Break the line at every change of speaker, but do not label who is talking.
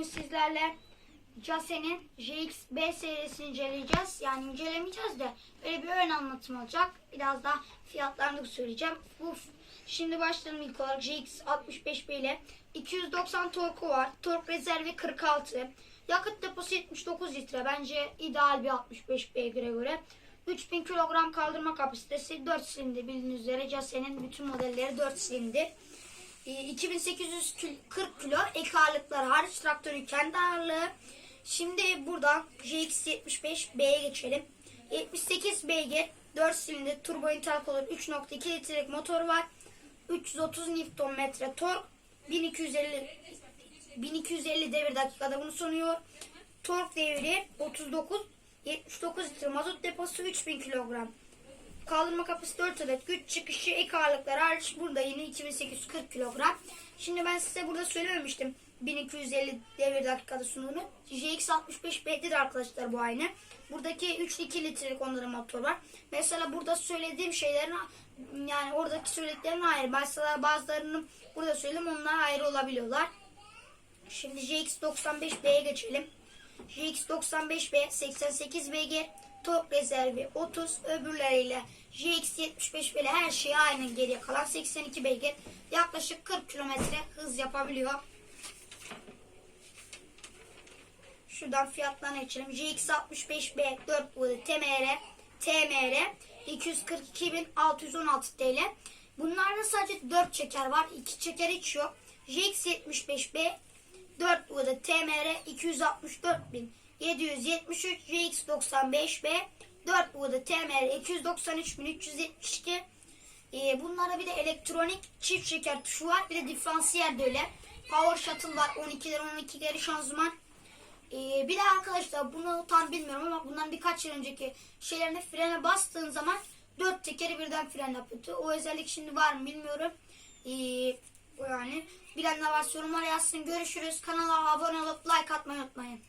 Bugün sizlerle Case'nin JX-B serisini inceleyeceğiz. Yani incelemeyeceğiz de böyle bir ön anlatım olacak. Biraz da fiyatlarını söyleyeceğim. Bu Şimdi başlayalım ilk olarak JX65B ile 290 torku var. Tork rezervi 46. Yakıt deposu 79 litre. Bence ideal bir 65B'ye göre. 3000 kilogram kaldırma kapasitesi 4 silindir bildiğiniz üzere Case'nin bütün modelleri 4 silindir. E, 2840 kilo ek ağırlıklar hariç traktörün kendi ağırlığı. Şimdi buradan JX75B'ye geçelim. 78 beygir 4 silindir turbo intercooler 3.2 litrelik motor var. 330 Nm tork 1250 1250 devir dakikada bunu sunuyor. Tork devri 39 79 litre mazot deposu 3000 kilogram. Kaldırma kapısı 4 adet. Güç çıkışı ek ağırlıklar hariç burada yine 2840 kilogram. Şimdi ben size burada söylememiştim 1250 devir dakikada sunduğunu. JX65B'de de arkadaşlar bu aynı. Buradaki 3-2 litrelik onların motor var. Mesela burada söylediğim şeylerin yani oradaki söylediklerin ayrı. Mesela bazılarının burada söyledim onlar ayrı olabiliyorlar. Şimdi JX95B'ye geçelim. JX95B 88 beygir, tork rezervi 30, öbürleriyle JX75B ile her şey aynı geriye kalan 82 beygir. Yaklaşık 40 kilometre hız yapabiliyor. Şuradan fiyatlarına geçelim. JX65B 4 boyutlu TMR, TMR 242.616 TL. Bunlarda sadece 4 çeker var. 2 çeker hiç yok. JX75B 4 burada TMR 264.773 RX95B 4 burada TMR 293.372 ee, bunlara bir de elektronik çift şeker tuşu var. Bir de diferansiyel de. Power Shuttle var. 12'leri 12'leri şanzıman. Ee, bir de arkadaşlar bunu tam bilmiyorum ama bundan birkaç yıl önceki şeylerine frene bastığın zaman 4 tekeri birden fren yapıyordu. O özellik şimdi var mı bilmiyorum. Ee, yani bilenler varsa yorumlara yazsın. Görüşürüz. Kanala abone olup like atmayı unutmayın.